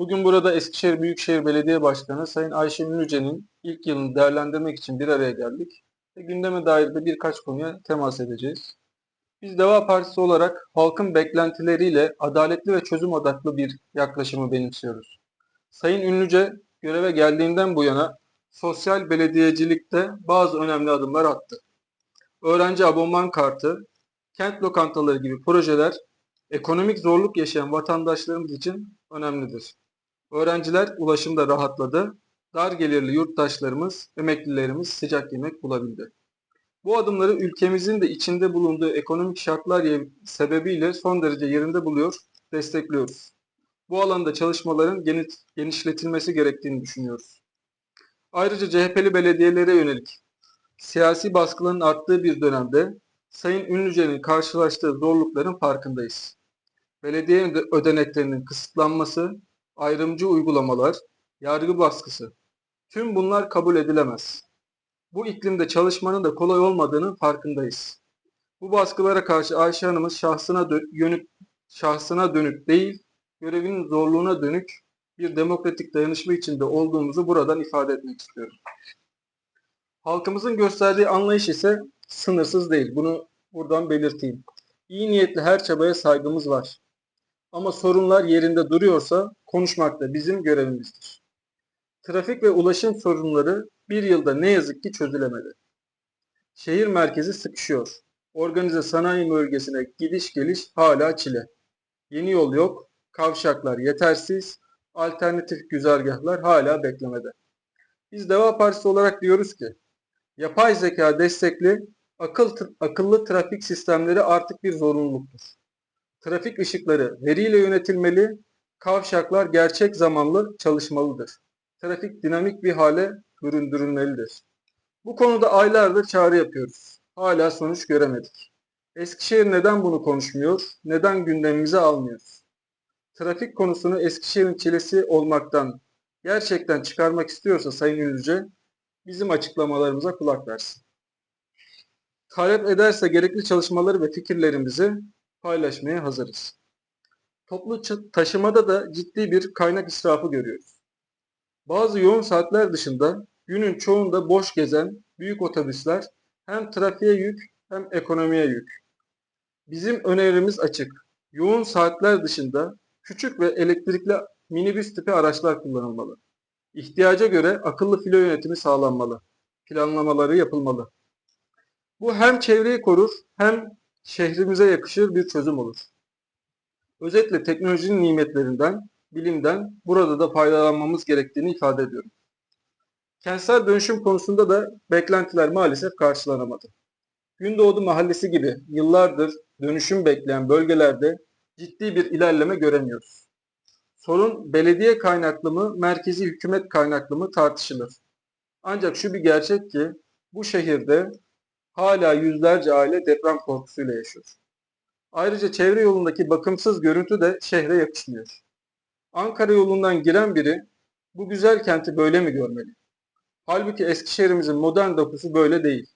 Bugün burada Eskişehir Büyükşehir Belediye Başkanı Sayın Ayşe Ünlüce'nin ilk yılını değerlendirmek için bir araya geldik ve gündeme dair de birkaç konuya temas edeceğiz. Biz Deva Partisi olarak halkın beklentileriyle adaletli ve çözüm odaklı bir yaklaşımı benimsiyoruz. Sayın Ünlüce göreve geldiğinden bu yana sosyal belediyecilikte bazı önemli adımlar attı. Öğrenci abonman kartı, kent lokantaları gibi projeler ekonomik zorluk yaşayan vatandaşlarımız için önemlidir. Öğrenciler ulaşımda rahatladı. Dar gelirli yurttaşlarımız, emeklilerimiz sıcak yemek bulabildi. Bu adımları ülkemizin de içinde bulunduğu ekonomik şartlar sebebiyle son derece yerinde buluyor, destekliyoruz. Bu alanda çalışmaların geni- genişletilmesi gerektiğini düşünüyoruz. Ayrıca CHP'li belediyelere yönelik siyasi baskıların arttığı bir dönemde Sayın Ünlüce'nin karşılaştığı zorlukların farkındayız. Belediye öde- ödeneklerinin kısıtlanması, ayrımcı uygulamalar, yargı baskısı. Tüm bunlar kabul edilemez. Bu iklimde çalışmanın da kolay olmadığının farkındayız. Bu baskılara karşı Ayşe Hanım'ın şahsına yönük şahsına dönük değil, görevinin zorluğuna dönük bir demokratik dayanışma içinde olduğumuzu buradan ifade etmek istiyorum. Halkımızın gösterdiği anlayış ise sınırsız değil. Bunu buradan belirteyim. İyi niyetli her çabaya saygımız var. Ama sorunlar yerinde duruyorsa konuşmak da bizim görevimizdir. Trafik ve ulaşım sorunları bir yılda ne yazık ki çözülemedi. Şehir merkezi sıkışıyor. Organize sanayi bölgesine gidiş geliş hala çile. Yeni yol yok, kavşaklar yetersiz, alternatif güzergahlar hala beklemede. Biz Deva Partisi olarak diyoruz ki, yapay zeka destekli akıl, akıllı trafik sistemleri artık bir zorunluluktur. Trafik ışıkları veriyle yönetilmeli, kavşaklar gerçek zamanlı çalışmalıdır. Trafik dinamik bir hale büründürülmelidir. Bu konuda aylardır çağrı yapıyoruz. Hala sonuç göremedik. Eskişehir neden bunu konuşmuyor? Neden gündemimize almıyoruz? Trafik konusunu Eskişehir'in çilesi olmaktan gerçekten çıkarmak istiyorsa Sayın Ünlüce bizim açıklamalarımıza kulak versin. Talep ederse gerekli çalışmaları ve fikirlerimizi paylaşmaya hazırız. Toplu taşımada da ciddi bir kaynak israfı görüyoruz. Bazı yoğun saatler dışında günün çoğunda boş gezen büyük otobüsler hem trafiğe yük hem ekonomiye yük. Bizim önerimiz açık. Yoğun saatler dışında küçük ve elektrikli minibüs tipi araçlar kullanılmalı. İhtiyaca göre akıllı filo yönetimi sağlanmalı. Planlamaları yapılmalı. Bu hem çevreyi korur hem şehrimize yakışır bir çözüm olur. Özetle teknolojinin nimetlerinden, bilimden burada da faydalanmamız gerektiğini ifade ediyorum. Kentsel dönüşüm konusunda da beklentiler maalesef karşılanamadı. Gündoğdu Mahallesi gibi yıllardır dönüşüm bekleyen bölgelerde ciddi bir ilerleme göremiyoruz. Sorun belediye kaynaklı mı, merkezi hükümet kaynaklı mı tartışılır. Ancak şu bir gerçek ki bu şehirde hala yüzlerce aile deprem korkusuyla yaşıyor. Ayrıca çevre yolundaki bakımsız görüntü de şehre yakışmıyor. Ankara yolundan giren biri bu güzel kenti böyle mi görmeli? Halbuki Eskişehir'imizin modern dokusu böyle değil.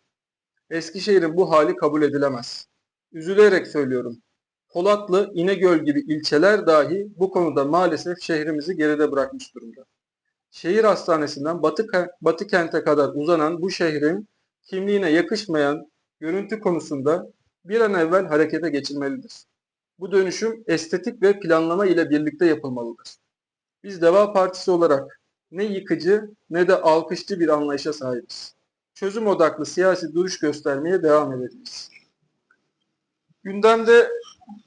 Eskişehir'in bu hali kabul edilemez. Üzülerek söylüyorum. Polatlı, İnegöl gibi ilçeler dahi bu konuda maalesef şehrimizi geride bırakmış durumda. Şehir hastanesinden Batı, Batı kente kadar uzanan bu şehrin kimliğine yakışmayan görüntü konusunda bir an evvel harekete geçilmelidir. Bu dönüşüm estetik ve planlama ile birlikte yapılmalıdır. Biz Deva Partisi olarak ne yıkıcı ne de alkışçı bir anlayışa sahibiz. Çözüm odaklı siyasi duruş göstermeye devam edeceğiz. Gündemde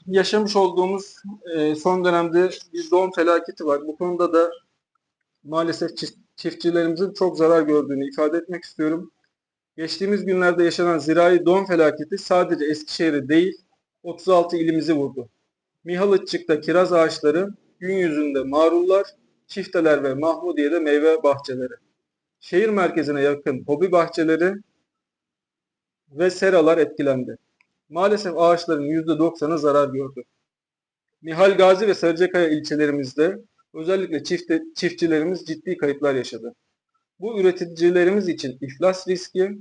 yaşamış olduğumuz e, son dönemde bir doğum felaketi var. Bu konuda da maalesef çift- çiftçilerimizin çok zarar gördüğünü ifade etmek istiyorum. Geçtiğimiz günlerde yaşanan zirai doğum felaketi sadece Eskişehir'i değil 36 ilimizi vurdu. Mihalıççık'ta kiraz ağaçları, gün yüzünde marullar, çifteler ve Mahmudiye'de meyve bahçeleri. Şehir merkezine yakın hobi bahçeleri ve seralar etkilendi. Maalesef ağaçların %90'ı zarar gördü. Nihal Gazi ve Sarıcakaya ilçelerimizde özellikle çifte, çiftçilerimiz ciddi kayıplar yaşadı. Bu üreticilerimiz için iflas riski,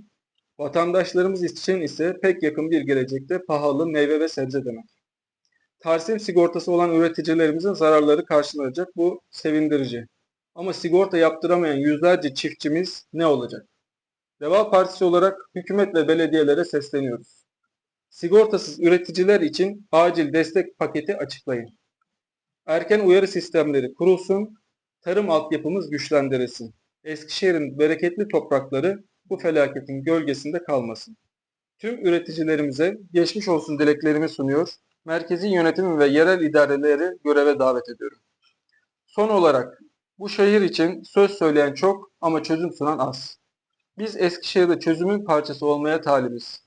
vatandaşlarımız için ise pek yakın bir gelecekte pahalı meyve ve sebze demek. Tarsim sigortası olan üreticilerimizin zararları karşılanacak. Bu sevindirici. Ama sigorta yaptıramayan yüzlerce çiftçimiz ne olacak? Deva Partisi olarak hükümet ve belediyelere sesleniyoruz. Sigortasız üreticiler için acil destek paketi açıklayın. Erken uyarı sistemleri kurulsun, tarım altyapımız güçlendirilsin. Eskişehir'in bereketli toprakları bu felaketin gölgesinde kalmasın. Tüm üreticilerimize geçmiş olsun dileklerimi sunuyor. Merkezi yönetimi ve yerel idareleri göreve davet ediyorum. Son olarak bu şehir için söz söyleyen çok ama çözüm sunan az. Biz Eskişehir'de çözümün parçası olmaya talibiz.